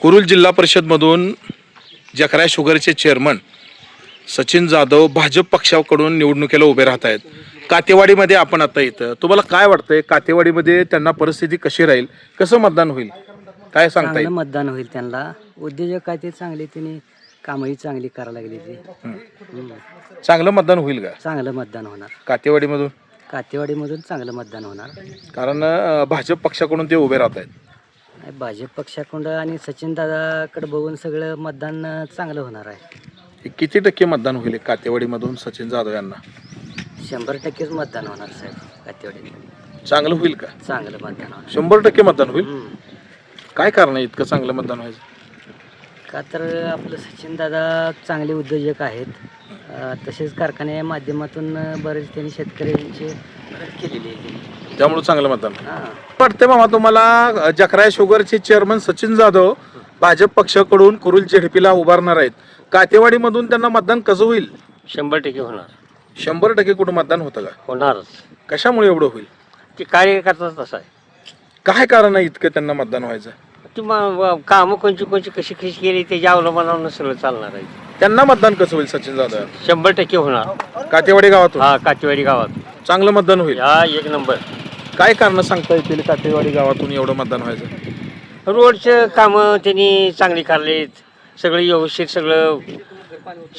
कुरुल जिल्हा परिषदमधून जकराय शुगरचे चेअरमन सचिन जाधव भाजप पक्षाकडून निवडणुकीला उभे राहत आहेत. कातेवाडीमध्ये आपण आता इथं. तुम्हाला काय वाटतंय? कातेवाडीमध्ये त्यांना परिस्थिती कशी राहील? कसं मतदान होईल? काय सांगता येईल? मतदान होईल त्यांना. उद्योजक काय ते चांगले त्यांनी कामही चांगली करायला लागली ते. चांगलं मतदान होईल का? चांगलं मतदान होणार. कातेवाडीमधून? कातेवाडीमधून चांगलं मतदान होणार. कारण भाजप पक्षाकडून ते उभे राहत आहेत. भाजप पक्षाकडं आणि सचिन दादाकडे बघून सगळं मतदान चांगलं होणार आहे. हे किती टक्के मतदान होईल कातेवाडीमधून सचिन जाधव यांना? शंभर टक्केच मतदान होणार साहेब कातेवाडीमध्ये चांगलं होईल का? चांगलं मतदान होणार. शंभर टक्के मतदान होईल? हम्म. काय कारण आहे इतकं चांगलं मतदान व्हायचं? का तर आपलं सचिन दादा चांगले उद्योजक आहेत. अं, तसेच कारखान्या माध्यमातून अं, बरेच त्यांनी शेतकऱ्यांची मदत केलेली आहे त्यामुळे चांगलं मतदान. हां. वाटते मामा तुम्हाला जकराय शुगरचे चेअरमन सचिन जाधव भाजप पक्षाकडून कुरुल झेडपीला उभारणार आहेत. कातेवाडीमधून त्यांना मतदान कसं होईल? शंभर टक्के होणार. शंभर टक्के कुठं मतदान होतं का? होणारच. कशामुळे एवढं होईल? ते कार्यकर्ताच तसं आहे. काय कारण आहे इतकं त्यांना मतदान व्हायचं? ती मग कामं कोणची कोणची कशी कशी केली त्याच्या अवलंबनावर सगळं चालणार आहे. त्यांना मतदान कसं होईल सचिन जाधव? शंभर टक्के होणार. कातेवाडी गावातून? हा काचेवाडी गावात चांगलं मतदान होईल. हा एक नंबर. काय कारण सांगता येतील कातेवाडी गावातून एवढं मतदान व्हायचं? रोडचं कामं त्यांनी चांगली काढलीत. सगळं व्यवस्थित सगळं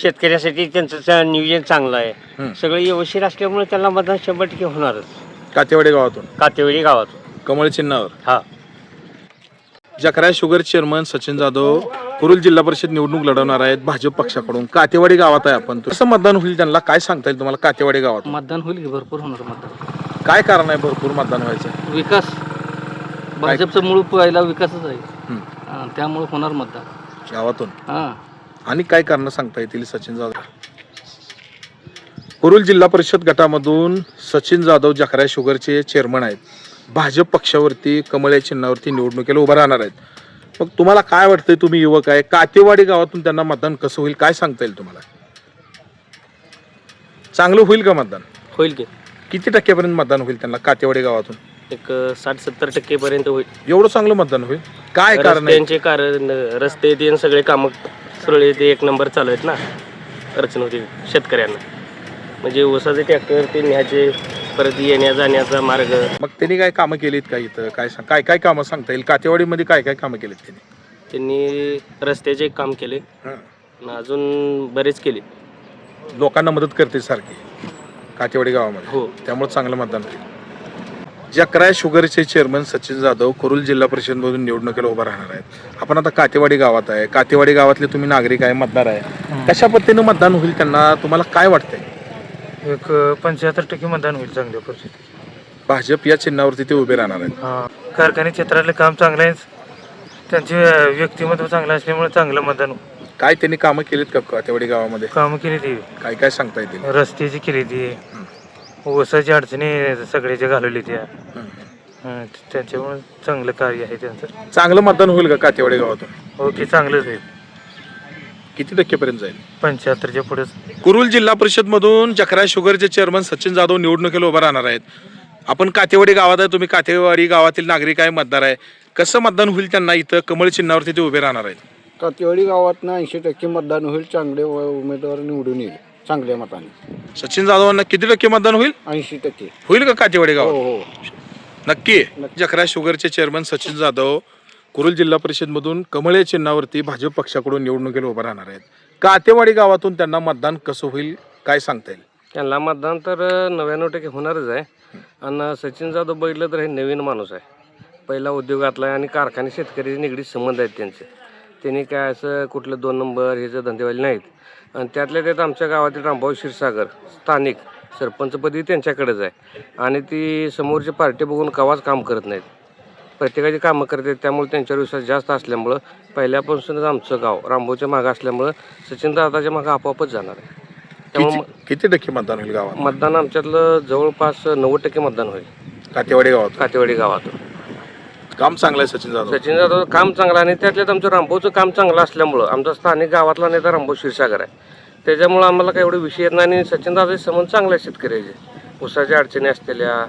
शेतकऱ्यासाठी त्यांचं च- नियोजन चांगलं आहे. सगळं व्यवस्थित असल्यामुळे त्यांना मतदान शंभर टक्के होणारच. कातेवाडी गावातून? कातेवाडी गावात कमळ चिन्हावर? हा. जकराय शुगर चेअरमन सचिन जाधव कुरुल जिल्हा परिषद निवडणूक लढवणार आहेत भाजप पक्षाकडून. कातेवाडी गावात आहे आपण. कसं मतदान होईल त्यांना? काय सांगता येईल तुम्हाला कातेवाडी गावात? मतदान होईल की भरपूर होणार मतदान. काय कारण आहे भरपूर मतदान व्हायचं? विकास. भाजपचं मूळ पहिला विकासच आहे. हं. हा, त्यामुळे होणार मतदान. गावातून? हा. आणि काय कारण सांगता येतील सचिन जाधव? कुरुल जिल्हा परिषद गटामधून सचिन जाधव जखराय शुगरचे चेअरमन आहेत भाजप पक्षावरती कमळ या चिन्हावरती निवडणुकीला उभं राहणार आहेत. मग तुम्हाला काय वाटतंय तुम्ही युवक आहे? कातेवाडी गावातून त्यांना मतदान कसं होईल? काय सांगता येईल तुम्हाला? चांगलं होईल का मतदान? होईल की. किती टक्क्यापर्यंत मतदान होईल त्यांना कातेवाडी गावातून? एक साठ सत्तर टक्के पर्यंत होईल. एवढं चांगलं मतदान होईल? काय कारण आहे? रस्त्यांचे कारण रस्ते ते सगळे कामं सुरळीत ते एक नंबर चालू आहेत ना? अडचण होती शेतकऱ्यांना. म्हणजे ऊसाचे ट्रॅक्टर ते न्यायचे परत येण्या जाण्याचा मार्ग. मग त्यांनी काय कामं केलीत का इथं? काय सांग काय काय कामं सांगता येईल? कातेवाडीमध्ये काय काय कामं केलीत त्यांनी? त्यांनी रस्त्याचे काम केले. हं. आणि अजून बरेच केले. लोकांना मदत करते सारखी कातेवाडी गावामध्ये. हो. त्यामुळे चांगलं मतदान होईल. जकराय शुगरचे चेअरमन सचिन जाधव कुरुल जिल्हा परिषदमधून निवडणुकीला उभा राहणार आहेत. आपण आता कातेवाडी गावात आहे. कातेवाडी गावातले तुम्ही नागरिक आहे मतदार आहे. कशा पद्धतीनं मतदान होईल त्यांना तुम्हाला काय वाटतंय? एक पंच्याहत्तर टक्के मतदान होईल चांगल्या परिस्थितीत. भाजप या चिन्हावरती ते उभे राहणार आहेत. कारखाने क्षेत्रातलं काम चांगलं आहे. त्यांचे अं, व्यक्तिमत्व चांगलं असल्यामुळे चांगलं मतदान काय त्यांनी कामं केलीत का कातेवाडी गावामध्ये? कामं केली ती काय काय सांगता येतील? रस्त्याची केली ती ऊसाची अडचणी सगळ्याच्या घालवली त्या. हं, त्यांच्यामुळे चांगलं कार्य आहे त्यांचं. चांगलं मतदान होईल का कातेवाडी गावातून? ओके चांगलंच होईल. किती टक्केपर्यंत जाईल? पंच्याहत्तरच्या पुढेच कुरुल जिल्हा परिषदमधून जकराय शुगरचे चेअरमन सचिन जाधव निवडणुकीला उभं राहणार आहेत. आपण कातेवाडी गावात आहे तुम्ही कातेवाडी गावातील नागरिक आहे मतदार आहे. कसं मतदान होईल त्यांना इथं? कमळ चिन्हावरती ते उभे राहणार आहेत. कातेवाडी गावातनं ऐंशी टक्के मतदान होईल चांगले व- उमेदवार निवडून येईल चांगल्या मताने. सचिन जाधवांना किती टक्के मतदान होईल? ऐंशी टक्के. होईल का कातेवाडी हो गावात? हो नक्की. जकराय शुगरचे चेअरमन सचिन जाधव कुरुल जिल्हा परिषदमधून कमळ या चिन्हावरती भाजप पक्षाकडून निवडणुकीला उभं राहणार आहेत. कातेवाडी गावातून त्यांना मतदान कसं होईल काय सांगता येईल? त्यांना मतदान तर नव्याण्णव टक्के होणारच आहे. आणि सचिन जाधव बघितलं तर हे नवीन माणूस आहे. पहिला उद्योगातला आहे आणि कारखाने शेतकरी निगडीत संबंध आहेत त्यांचे. त्यांनी काय असं कुठलं दोन नंबर हे जर धंदेवाले नाहीत. आणि त्यातल्या त्यात आमच्या गावातील रामभाऊ क्षीरसागर स्थानिक सरपंचपदी त्यांच्याकडेच आहे. आणि ती समोरची पार्टी बघून कवाच काम करत नाहीत. प्रत्येकाची कामं करतात त्यामुळे त्यांच्यावर विश्वास जास्त असल्यामुळं पहिल्यापासूनच आमचं गाव रामभाऊच्या मागं असल्यामुळं सचिन दादाच्या मागं आपोआपच जाणार आहे. त्यामुळे किती किती टक्के मतदान होईल गावात? मतदान आमच्यातलं जवळपास नव्वद टक्के मतदान होईल. कातेवाडी गावात कातेवाडी गावातून. काम चांगलं आहे सचिन जाधव सचिन जाधव काम चांगलं आणि त्यातल्यात आमचं रामभाऊचं काम चांगलं असल्यामुळं आमचा स्थानिक गावातला नेता रामभाऊ क्षीरसागर आहे. त्याच्यामुळं आम्हाला काही एवढे विषय येत नाही आणि सचिन दादाचे संबंध चांगले आहेत शेतकऱ्याचे. ऊसाच्या अडचणी असलेल्या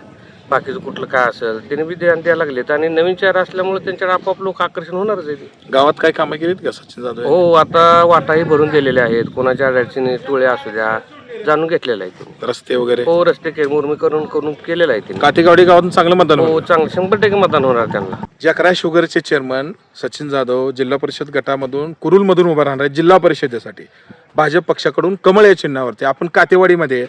बाकीचं कुठलं काय असेल त्यांनी बी ध्यान द्यायला लागलेत. आणि नवीन चेहरा असल्यामुळे त्यांच्याकडे आपोआप लोक आकर्षण होणारच आहे. गावात काय कामं केलीत का सचिन जाधव यांनी? हो आता वाटाही भरून दिलेले आहेत. कोणाच्या अडचणी टोळे असू द्या जाणून घेतलेलं आहे त्यांनी. रस्ते वगैरे? हो रस्ते के मुरमीकरण करून केलेलं आहे त्यांनी. कातेगावडी गावातून चांगलं मतदान होईल. हो चांगलं. शंभर टक्के मतदान होणार त्यांना. जकरा शुगरचे चेअरमन सचिन जाधव जिल्हा परिषद गटामधून कुरुलमधून उभा राहणार आहे जिल्हा परिषदेसाठी. भाजप पक्षाकडून कमळ या चिन्हावरती. आपण कातेवाडीमध्ये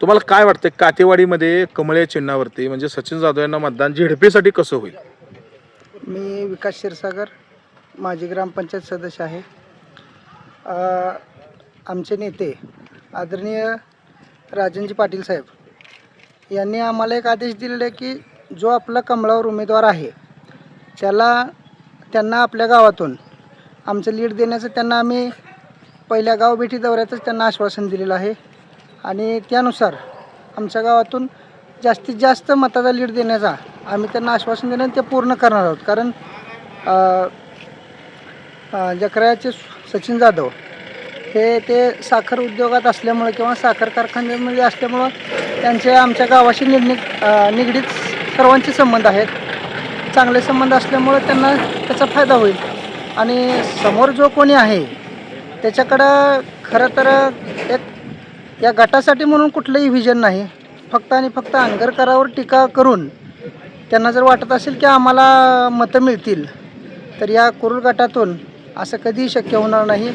तुम्हाला काय वाटतं कातेवाडीमध्ये कमळे चिन्हावरती म्हणजे सचिन जाधव यांना मतदान झेडपेसाठी कसं होईल? मी विकास क्षीरसागर माजी ग्रामपंचायत सदस्य आहे. अ, आमचे नेते आदरणीय राजनजी पाटील साहेब यांनी आम्हाला एक आदेश दिलेला आहे की जो आपला कमळावर उमेदवार आहे त्याला त्यांना आपल्या गावातून आमचं लीड देण्याचं त्यांना आम्ही पहिल्या गावभेटी दौऱ्यातच त्यांना आश्वासन दिलेलं आहे. आणि त्यानुसार आमच्या गावातून जास्तीत जास्त मताचा लीड देण्याचा आम्ही त्यांना आश्वासन देणं ते पूर्ण करणार आहोत. कारण जकरायाचे जकराचे सचिन जाधव हे ते साखर उद्योगात असल्यामुळे किंवा साखर कारखान्यामध्ये असल्यामुळं त्यांचे आमच्या गावाशी निगडीत निगडीत सर्वांचे संबंध आहेत. चांगले संबंध असल्यामुळं त्यांना त्याचा फायदा होईल. आणि समोर जो कोणी आहे त्याच्याकडं खरं तर या गटासाठी म्हणून कुठलंही व्हिजन नाही. फक्त आणि फक्त अंगरकरावर टीका करून त्यांना जर वाटत असेल की आम्हाला मतं मिळतील तर या कुरुल गटातून असं कधीही शक्य होणार नाही.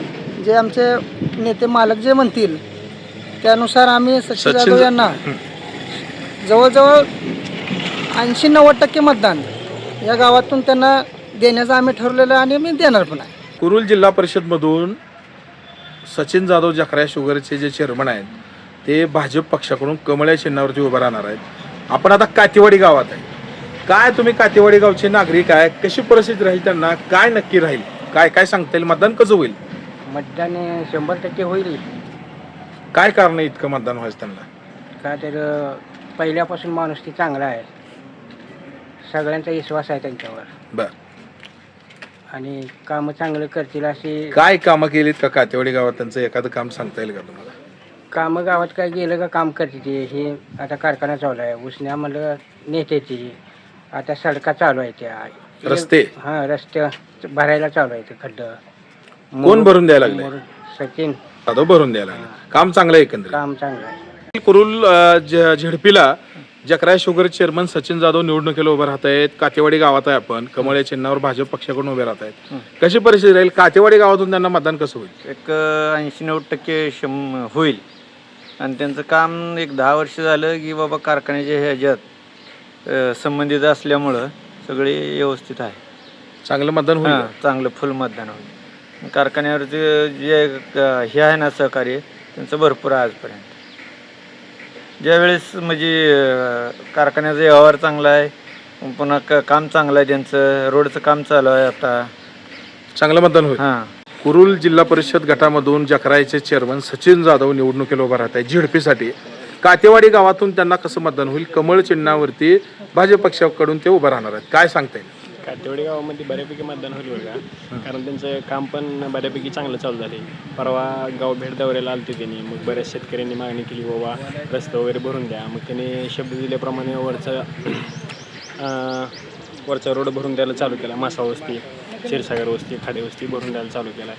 जे आमचे नेते मालक जे म्हणतील त्यानुसार आम्ही सचिन जाधव यांना जवळजवळ ऐंशी नव्वद टक्के मतदान या गावातून त्यांना देण्याचं आम्ही ठरवलेलं आणि मी देणार पण आहे. कुरुल जिल्हा परिषदमधून सचिन जाधव जकरा शुगरचे जे चेअरमन आहेत ते भाजप पक्षाकडून कमळ या चिन्हावरती उभं राहणार आहेत. आपण आता कातेवाडी गावात आहे. काय तुम्ही कातेवाडी गावचे नागरिक आहे? कशी परिस्थिती राहील त्यांना? काय नक्की राहील? काय काय सांगता येईल? मतदान कसं होईल? मतदान शंभर टक्के होईल. काय कारण आहे इतकं मतदान व्हायचं त्यांना? का तर पहिल्यापासून माणूस ती चांगला आहे. सगळ्यांचा विश्वास आहे त्यांच्यावर. बर. आणि कामं चांगलं करतील अशी काय कामं केलीत का कातेवाडी गावात? त्यांचं एखादं काम सांगता येईल का तुम्हाला? कामं गावात काय गेलं का काम करते ती. हे आता कारखाना चालू आहे. उसण्या म्हणलं नेत्याची आता सडका चालू आहे त्या. हे- रस्ते? हां रस्ते भरायला चालू आहे ते खड्ड. कोण भरून द्यायला लागले? सचिन. जाधव भरून द्यायला लागले. काम चांगलं आहे एकंदरीत. काम चांगलं आहे. कुरुल अ, ज- झेडपीला जकराय शुगर चेअरमन सचिन जाधव निवडणुकीला उभे राहत आहेत. कातेवाडी गावात आहे आपण. कमळ या चिन्हावर भाजप पक्षाकडून उभे राहत आहेत. कशी परिस्थिती राहील? कातेवाडी गावातून त्यांना मतदान कसं होईल? एक ऐंशी नव्वद टक्के शम होईल. आणि त्यांचं काम एक दहा वर्ष झालं की बाबा कारखान्याच्या ह्याच्यात संबंधित असल्यामुळं सगळे व्यवस्थित आहे. चांगलं मतदान होईल? चांगलं फुल मतदान होईल. कारखान्यावरती जे हे आहे ना सहकार्य त्यांचं भरपूर आहे आजपर्यंत. ज्यावेळेस म्हणजे कारखान्याचा व्यवहार चांगला आहे पुन्हा क काम चांगलं आहे त्यांचं रोडचं काम चालू आहे आता. चांगलं मतदान होईल. हां. कुरुल जिल्हा परिषद गटामधून जकरायचे चेअरमन सचिन जाधव निवडणुकीला उभा राहत आहेत झेडपीसाठी. कातेवाडी गावातून त्यांना कसं मतदान होईल? कमळ चिन्हावरती भाजप पक्षाकडून ते उभं राहणार आहेत. काय सांगता येईल कातेवाडी गावामध्ये बऱ्यापैकी मतदान होईल बरं का कारण त्यांचं काम पण बऱ्यापैकी चांगलं चालू झाले परवा गाव भेट दौऱ्याला आलते त्यांनी. मग बऱ्याच शेतकऱ्यांनी मागणी केली बाबा रस्ते वगैरे भरून द्या. मग त्यांनी शब्द दिल्याप्रमाणे वरचं वरचा रोड भरून द्यायला चालू केला. मासा वस्ती क्षीरसागर वस्ती खाडे वस्ती भरून द्यायला चालू केला.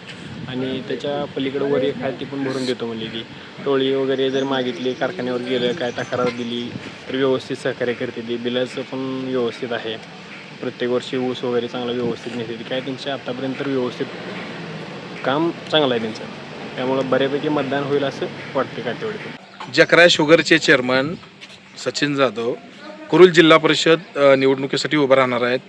आणि त्याच्या पलीकडे वर एक आहे पण भरून देतो म्हणली ती टोळी वगैरे जर मागितली कारखान्यावर गेलं काय तक्रार दिली तर व्यवस्थित सहकार्य करते ती. बिलाचं पण व्यवस्थित आहे. प्रत्येक वर्षी ऊस वगैरे चांगला व्यवस्थित नेते काय त्यांचे आत्तापर्यंत तर व्यवस्थित काम चांगलं आहे त्यांचं. त्यामुळं बऱ्यापैकी मतदान होईल असं वाटते काटेवाडीतून. जकराय शुगरचे चेअरमन सचिन जाधव कुरुल जिल्हा परिषद निवडणुकीसाठी उभं राहणार आहेत.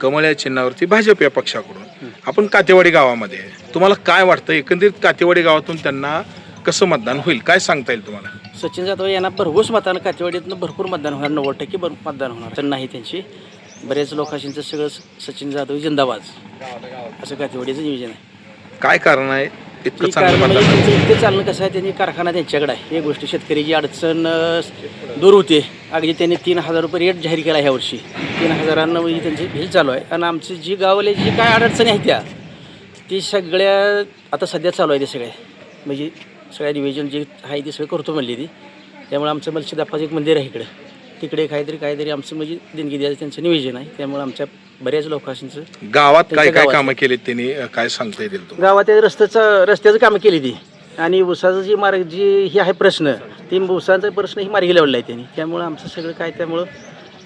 कमळ या चिन्हावरती भाजप या पक्षाकडून. आपण कातेवाडी गावामध्ये आहे. तुम्हाला काय वाटतं? एकंदरीत कातेवाडी गावातून त्यांना कसं मतदान होईल? काय सांगता येईल तुम्हाला? सचिन जाधव यांना भरघोस मतानं कातेवाडीतनं भरपूर मतदान होणार. नव्वद टक्के भर मतदान होणार. तर नाही त्यांची. बऱ्याच लोकांचं सगळं सचिन जाधव जिंदाबाद. असं कातेवाडीचं नियोजन आहे. काय कारण आहे? इतकं ती चांगलं कारण म्हणजे मतदान? त्यांचं इतकं चालणं कसं आहे त्यांनी कारखाना त्यांच्याकडे आहे. एक गोष्ट शेतकऱ्याची अडचण अं, दूर होते अगदी त्यांनी तीन हजार रुपये रेट जाहीर केला ह्या वर्षी. तीन हजारांना म्हणजे त्यांची भेल चालू आहे. आणि आमची जी गावाले जी काय अडचणी आहेत त्या ती सगळ्या आता सध्या चालू आहे ते सगळे म्हणजे सगळ्या नियोजन जे आहे ते सगळं करतो म्हणली ती. त्यामुळे आमचं मलशिदाप्पाचं एक मंदिर आहे इकडं. तिकडे काहीतरी काहीतरी आमचं म्हणजे देणगी द्यायचं त्यांचं नियोजन आहे. त्यामुळे आमच्या बऱ्याच लोकांचं गावात काय काय. कामं केलीत त्यांनी? अं, काय सांगता येतील तुम्हाला? गावात त्या रस्त्याचं रस्त्याचं कामं केली ती. आणि उसाचं जी मार्ग जी ही आहे प्रश्न ती उसाचा प्रश्न ही मार्गी लावलेला आहे त्यांनी. त्यामुळं आमचं सगळं काय त्यामुळं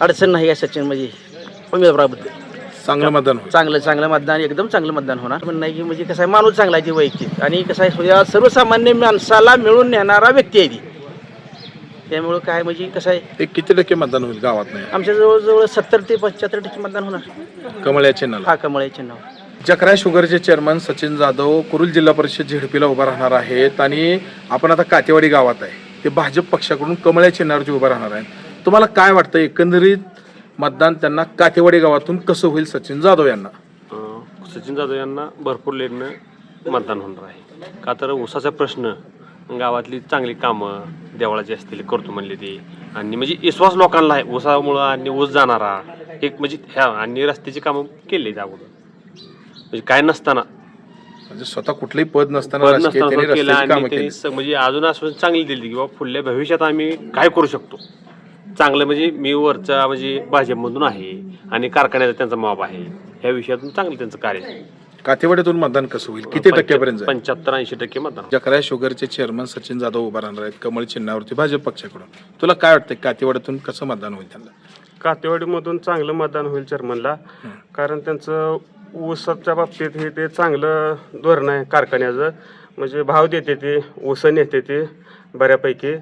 अडचण नाही आहे सचिन म्हणजे उमेदवाराबद्दल चांगलं मतदान होईल. चांगलं चांगलं मतदान एकदम चांगलं मतदान होणार. पण नाही की म्हणजे कसं आहे माणूस चांगला आहे ती वैयक्तिक. आणि कसं आहे म्हणजे सर्वसामान्य माणसाला मिळून नेणारा व्यक्ती आहे ती. त्यामुळं काय म्हणजे कसं आहे? ते किती टक्के मतदान होईल गावात नाही आमच्या जवळजवळ सत्तर ते पंच्याहत्तर टक्के मतदान होणार. कमळ या चिन्हाला. हा कमळाचे नाव जकराय शुगरचे चेअरमन सचिन जाधव कुरुल जिल्हा परिषद झेडपीला उभा राहणार आहेत आणि आपण आता कातेवाडी गावात आहे. ते भाजप पक्षाकडून कमळ या चिन्हावरती उभा राहणार आहेत. तुम्हाला काय वाटतं एकंदरीत मतदान त्यांना कातेवाडी गावातून कसं होईल सचिन जाधव यांना? अं, सचिन जाधव यांना भरपूर लेडनं मतदान होणार आहे. का तर ऊसाचा प्रश्न गावातली चांगली कामं देवळाची असतील करतो म्हणले ते. आणि म्हणजे विश्वास लोकांना आहे ऊसामुळं आणि ऊस जाणारा. एक म्हणजे ह्या आणि रस्त्याची कामं केली अगोदर. म्हणजे काय नसताना. म्हणजे स्वतः कुठलंही पद नसताना पद राजकीय नसताना त्यांनी तो केला रस्त्याची आणि त्यांनी स- म्हणजे अजून आश्वासन चांगली दिली की बाबा पुढल्या भविष्यात आम्ही काय करू शकतो. चांगलं म्हणजे मी वरचा म्हणजे भाजपमधून आहे आणि कारखान्याचा त्यांचा माप आहे. ह्या विषयातून चांगलं त्यांचं कार्य आहे. कातेवाडीतून मतदान कसं होईल? किती टक्क्यापर्यंत जाईल? पंच्याहत्तर ऐंशी टक्के मतदान. जकराय शुगरचे चेअरमन सचिन जाधव उभा राहणार आहेत कमळ चिन्हावरती भाजप पक्षाकडून. तुला काय वाटतं कातेवाड्यातून कसं मतदान होईल त्यांना? कातेवाडीमधून चांगलं मतदान होईल चेअरमनला कारण त्यांचं ऊसाच्या बाबतीत हे ते चांगलं धोरण आहे कारखान्याचं. म्हणजे भाव देते ते ऊसं नेते ते बऱ्यापैकी.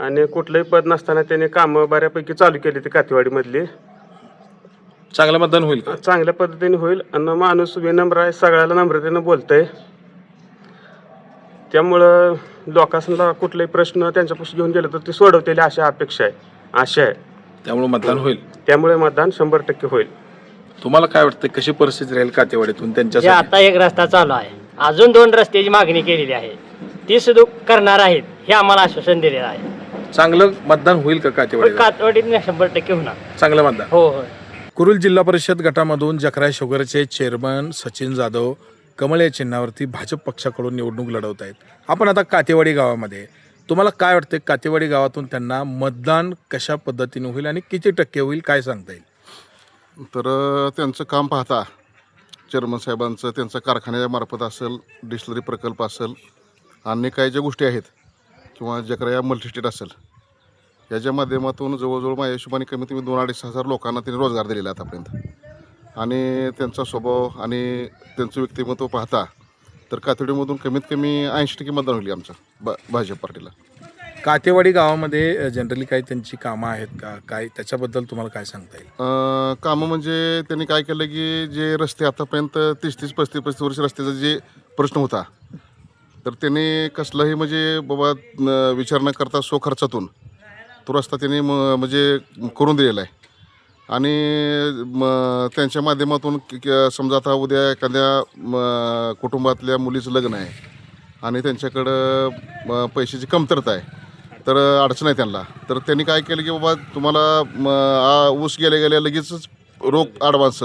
आणि कुठलंही पद नसताना त्याने कामं बऱ्यापैकी चालू केली ते कातेवाडीमधली चांगलं मतदान होईल का? चांगल्या पद्धतीने होईल. आणि माणूस विनम्र आहे सगळ्याला नम्रतेनं बोलतंय. त्यामुळं लोकांना कुठलाही प्रश्न त्यांच्यापासून घेऊन गेलं तर ते सोडवतेली अशा अपेक्षा आहे. आशा आहे. त्यामुळे मतदान होईल. त्यामुळे मतदान शंभर टक्के होईल. तुम्हाला काय वाटतं कशी परिस्थिती राहील कातेवाडीतून जे त्यांच्यासाठी आता एक रस्ता चालू आहे. अजून दोन रस्त्याची मागणी केलेली आहे. ती सुद्धा करणार आहेत हे आम्हाला आश्वासन दिलेलं आहे. चांगलं मतदान होईल का कातेवाडी कातवाडीत शंभर टक्के होणार. चांगलं मतदान. हो हो. कुरुल जिल्हा परिषद गटामधून जकराय शुगरचे चेअरमन सचिन जाधव कमळ या चिन्हावरती भाजप पक्षाकडून निवडणूक लढवत आहेत. आपण आता कातेवाडी गावामध्ये तुम्हाला काय वाटते कातेवाडी गावातून त्यांना मतदान कशा पद्धतीने होईल आणि किती टक्के होईल काय सांगता येईल? तर त्यांचं काम पाहता चेअरमन साहेबांचं त्यांचं कारखान्यामार्फत असेल डिस्लरी प्रकल्प असेल अन्य काही ज्या गोष्टी आहेत किंवा जकरा मल्टीस्टेट असेल याच्या माध्यमातून जवळजवळ माझ्या हिशोबाने कमीत कमी दोन अडीच हजार लोकांना त्यांनी रोजगार दिलेला आहे आतापर्यंत. आणि त्यांचा स्वभाव आणि त्यांचं व्यक्तिमत्व पाहता तर कातडीमधून कमीत कमी ऐंशी टक्के मतदान होईल आमचं ब भाजप पार्टीला. कातेवाडी गावामध्ये जनरली काही त्यांची कामं आहेत का? काय त्याच्याबद्दल तुम्हाला काय सांगता येईल? अ, कामं म्हणजे त्यांनी काय केलं की जे रस्ते आतापर्यंत तीस तीस पस्तीस पस्तीस वर्ष रस्त्याचा जे प्रश्न होता तर त्यांनी कसलाही म्हणजे बाबा न- विचार न करता स्वखर्चातून तो रस्ता त्यांनी म म्हणजे करून दिलेला आहे. आणि म त्यांच्या माध्यमातून क- समजा आता उद्या एखाद्या म कुटुंबातल्या मुलीचं लग्न आहे आणि त्यांच्याकडं पैशाची कमतरता आहे तर अडचण आहे त्यांना. तर त्यांनी काय केलं की बाबा तुम्हाला आ, ऊस गेल्या गेल्या लगेचच रोख ॲडव्हान्स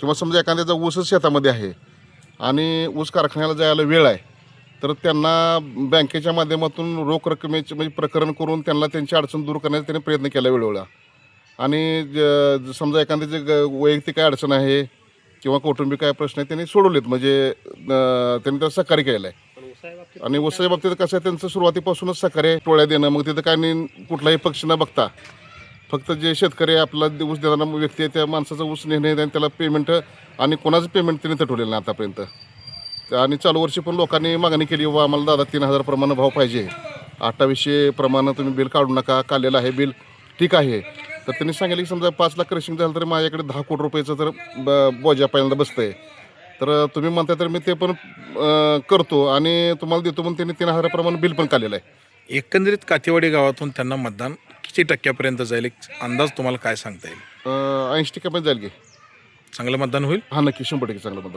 किंवा समजा एखाद्याचा ऊसच शेतामध्ये आहे आणि ऊस कारखान्याला जायला वेळ आहे तर त्यांना बँकेच्या माध्यमातून रोख रकमेचे म्हणजे प्रकरण करून त्यांना त्यांची अडचण दूर करण्याचा त्यांनी प्रयत्न केला वेळोवेळा. आणि ज- समजा एखाद्याचे ग वैयक्तिक काय अडचण आहे किंवा कौटुंबिक काय प्रश्न आहे त्यांनी सोडवलेत. म्हणजे त्यांनी त्याला सहकार्य केलं आहे आणि उसाच्या बाबतीत कसं आहे त्यांचं सुरुवातीपासूनच सहकार्य टोळ्या देणं. मग तिथं काय नाही कुठलाही पक्ष न बघता. फक्त जे शेतकरी आपला ऊस देणारा व्यक्ती आहे त्या माणसाचा ऊस नेणे आणि त्याला पेमेंट आणि कोणाचं पेमेंट त्यांनी तटवलेलं नाही आतापर्यंत. आणि चालू वर्षी पण लोकांनी मागणी केली बाबा आम्हाला दादा तीन हजार प्रमाणे भाव पाहिजे. अठ्ठावीसशे प्रमाणे तुम्ही बिल काढू नका काढलेलं आहे बिल ठीक आहे. तर त्यांनी सांगितलं की समजा पाच लाख क्रशिंग झालं तर माझ्याकडे दहा कोटी रुपयाचं तर ब- बोजा पहिल्यांदा बसतंय. तर तुम्ही म्हणताय तर मी ते पण करतो आणि तुम्हाला देतो म्हणून त्यांनी तीन हजाराप्रमाणे बिल पण काढलेलं आहे. एकंदरीत कातेवाडी गावातून त्यांना मतदान किती टक्क्यापर्यंत जाईल? एक अंदाज तुम्हाला काय सांगता येईल? ऐंशी टक्क्यापर्यंत जाईल की. चांगलं मतदान होईल? हा नक्की. शंभर टक्के चांगलं म्हणतो